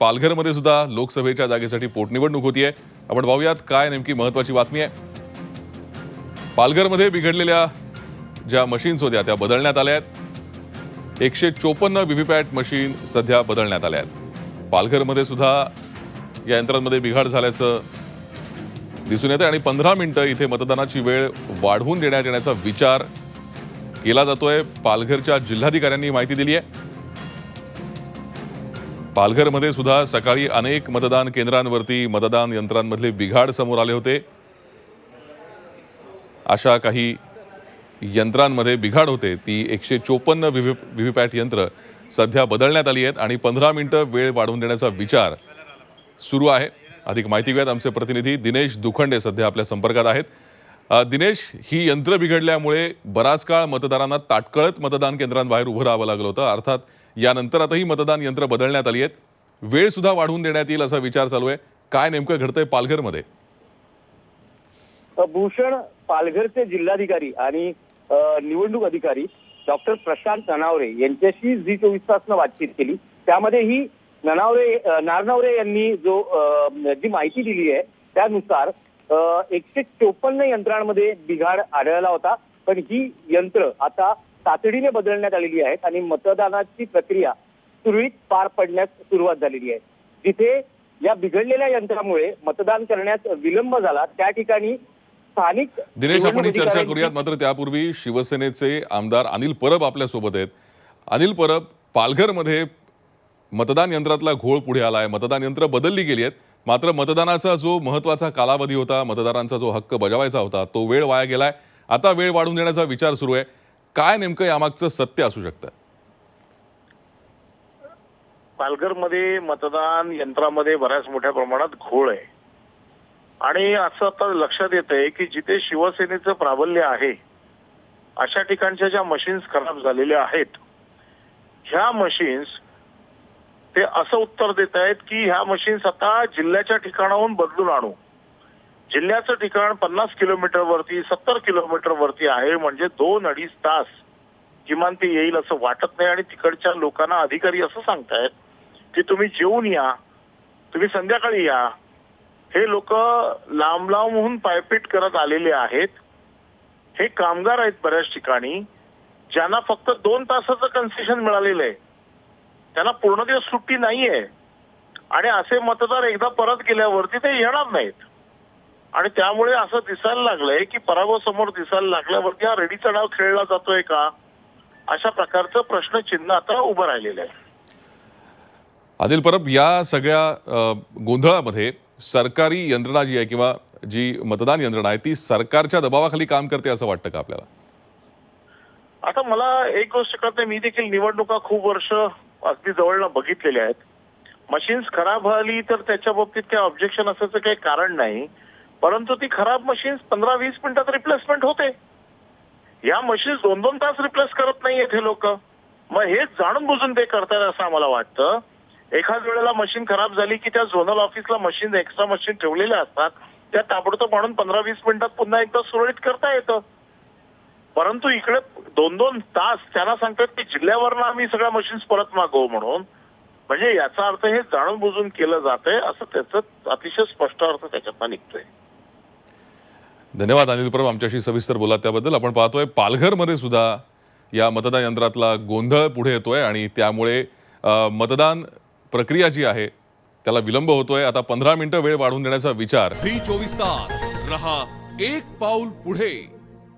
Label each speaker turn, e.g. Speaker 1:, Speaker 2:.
Speaker 1: पालघरमध्ये सुद्धा लोकसभेच्या जागेसाठी पोटनिवडणूक होतीये आपण पाहूयात काय नेमकी महत्वाची बातमी आहे. पालघरमध्ये बिघडलेल्या ज्या मशीन्स होत्या त्या बदलण्यात आल्या आहेत. एकशे चोपन्न व्हीव्हीपॅट मशीन सध्या बदलण्यात आल्या आहेत. पालघरमध्ये सुद्धा या यंत्रांमध्ये बिघाड झाल्याचं दिसून येतं आणि पंधरा मिनिटं इथे मतदानाची वेळ वाढवून देण्यात येण्याचा विचार केला जातोय. पालघरच्या जिल्हाधिकाऱ्यांनी माहिती दिली आहे. पालघरमध्ये सुद्धा सकाळी अनेक मतदान केंद्रांवरती मतदान यंत्रांमधले बिघाड समोर आले होते. अशा काही यंत्रांमध्ये बिघाड होते. ती एकशे चोपन्न व्ही व्हीव्हीपॅट यंत्र सध्या बदलण्यात आली आहेत आणि पंधरा मिनिटं वेळ वाढवून देण्याचा विचार सुरू आहे. अधिक माहिती घेऊयात आमचे प्रतिनिधी दिनेश दुखंडे सध्या आपल्या संपर्कात आहेत. दिनेश ही यंत्र बिघडल्यामुळे बराच काळ मतदारांना ताटकळत मतदान केंद्रांबाहेर उभं राहावं लागलं होतं. अर्थात यानंतर आताही मतदान यंत्र बदलण्यात आली आहेत. वेळ सुद्धा वाढवून देण्यात येईल असा विचार चालू आहे. काय नेमकं घडतंय पालघरमध्ये?
Speaker 2: भूषण पालघरचे जिल्हाधिकारी आणि निवडणूक अधिकारी डॉक्टर प्रशांत ननावरे यांच्याशी झी चोवीस तासनं बातचीत केली. त्यामध्ये ही ननावरे नारनावरे नारनवरे यांनी जो जी माहिती दिली आहे त्यानुसार एकशे चोपन्न यंत्रांमध्ये बिघाड आढळला होता. पण ही यंत्र आता तातडीने बदलण्यात आलेली आहेत आणि मतदानाची प्रक्रिया सुरळीत पार पडण्यास सुरुवात झालेली आहे. जिथे या बिघडलेल्या यंत्रामुळे मतदान करण्यास विलंब झाला त्या ठिकाणी स्थानिक
Speaker 1: दिनेश आपण ही चर्चा करूयात. मात्र त्यापूर्वी शिवसेनेचे आमदार अनिल परब आपल्यासोबत आहेत. अनिल परब पालघरमध्ये मतदान यंत्रातला घोळ पुढे आलाय. मतदान यंत्र बदलली गेली आहेत. मात्र मतदानाचा जो महत्त्वाचा कालावधी होता मतदारांचा जो हक्क बजावायचा होता तो वेळ वाया गेलाय. आता वेळ वाढून देण्याचा विचार सुरू आहे. काय नेमकं यामागचं सत्य असू शकतं?
Speaker 3: पालघरमध्ये मतदान यंत्रामध्ये बऱ्याच मोठ्या प्रमाणात घोळ आहे. आणि असं आता लक्षात येत आहे की जिथे शिवसेनेचं प्राबल्य आहे अशा ठिकाणच्या ज्या मशीन्स खराब झालेल्या आहेत ह्या मशीन्स ते असं उत्तर देत आहेत की ह्या मशीन्स आता जिल्ह्याच्या ठिकाणाहून बदलून आणू. जिल्ह्याचं ठिकाण पन्नास किलोमीटर वरती सत्तर किलोमीटर वरती आहे म्हणजे दोन अडीच तास किमान ते येईल असं वाटत नाही आणि तिकडच्या लोकांना अधिकारी असं सांगतायत की तुम्ही जेवून या तुम्ही संध्याकाळी या. हे लोक लांब लांबहून पायपीट करत आलेले आहेत. हे कामगार आहेत बऱ्याच ठिकाणी ज्यांना फक्त दोन तासाचं कन्सेशन मिळालेलं आहे. त्यांना पूर्ण दिवस सुट्टी नाहीये. आणि असे मतदार एकदा परत गेल्यावरती ते येणार नाहीत. आणि त्यामुळे असं दिसायला लागलंय की पराभव समोर दिसायला लागल्यावरती हा रेडीचा डाव खेळला जातोय का? अशा प्रकारचं प्रश्नचिन्ह आता उभं राहिलेलं आहे.
Speaker 1: अनिल परब या सगळ्या गोंधळामध्ये सरकारी यंत्रणा जी आहे किंवा जी मतदान यंत्रणा आहे ती सरकारच्या दबावाखाली काम करते असं वाटतं का आपल्याला?
Speaker 3: आता मला एक गोष्ट कळते मी देखील निवडणुका खूप वर्ष अगदी जवळनं बघितलेल्या आहेत. मशीन्स खराब झाली तर त्याच्या बाबतीत काही ऑब्जेक्शन असायचं काही कारण नाही. परंतु ती खराब मशीन्स पंधरा वीस मिनिटात रिप्लेसमेंट होते. या मशीन्स दोन दोन तास रिप्लेस करत नाहीयेत हे लोक. मग हेच जाणून बुजून ते करतात असं आम्हाला वाटतं. एखाद वेळेला मशीन खराब झाली की त्या झोनल ऑफिसला मशीन एक्स्ट्रा मशीन ठेवलेल्या असतात. त्या ताबडतोब म्हणून पंधरा वीस मिनिटात पुन्हा एकदा सुरळीत करता येतं. परंतु इकडे दोन दोन तास त्यांना सांगतात की जिल्ह्यावरनं आम्ही सगळ्या मशीन्स परत मागवू म्हणून. म्हणजे याचा अर्थ हे जाणून बुजून केलं जातंय असं त्याचं अतिशय स्पष्ट अर्थ त्याच्यातनं निघतोय.
Speaker 1: धन्यवाद अनिल परब आमच्याशी सविस्तर बोला त्याबद्दल. आपण पाहतोय पालघरमध्ये सुद्धा या मतदान यंत्रातला गोंधळ पुढे येतोय आणि त्यामुळे मतदान प्रक्रिया जी आहे त्याला विलंब होतोय. आता पंधरा मिनिटं वेळ वाढवून देण्याचा विचार.
Speaker 4: झी चोवीस तास. रहा एक पाऊल पुढे.